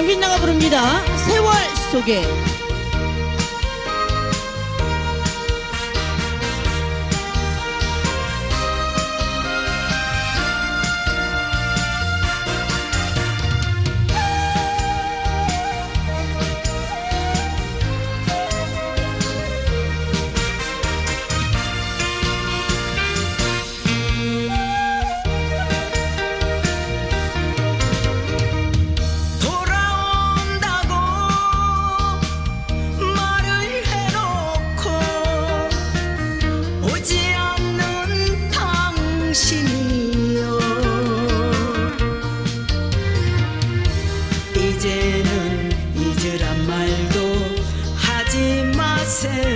강빈나가 부릅니다. 세월 속에 say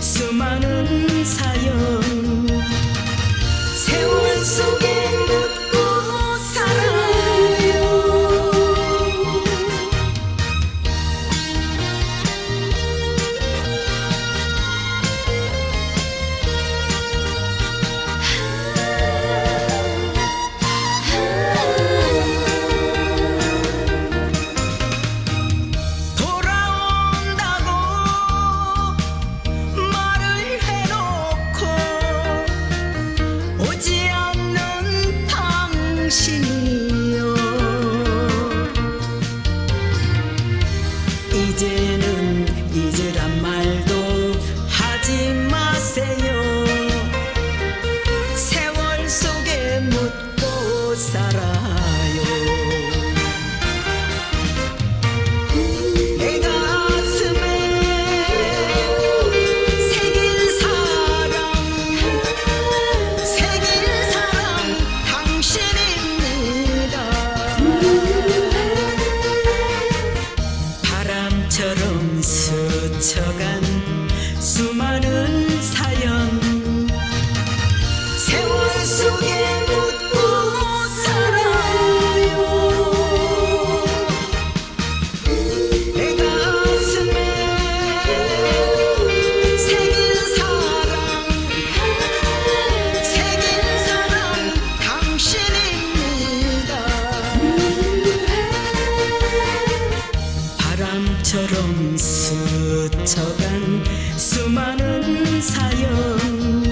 수많은 사연. 세월 속에 sarà 바람처럼 스쳐간 수많은 사연.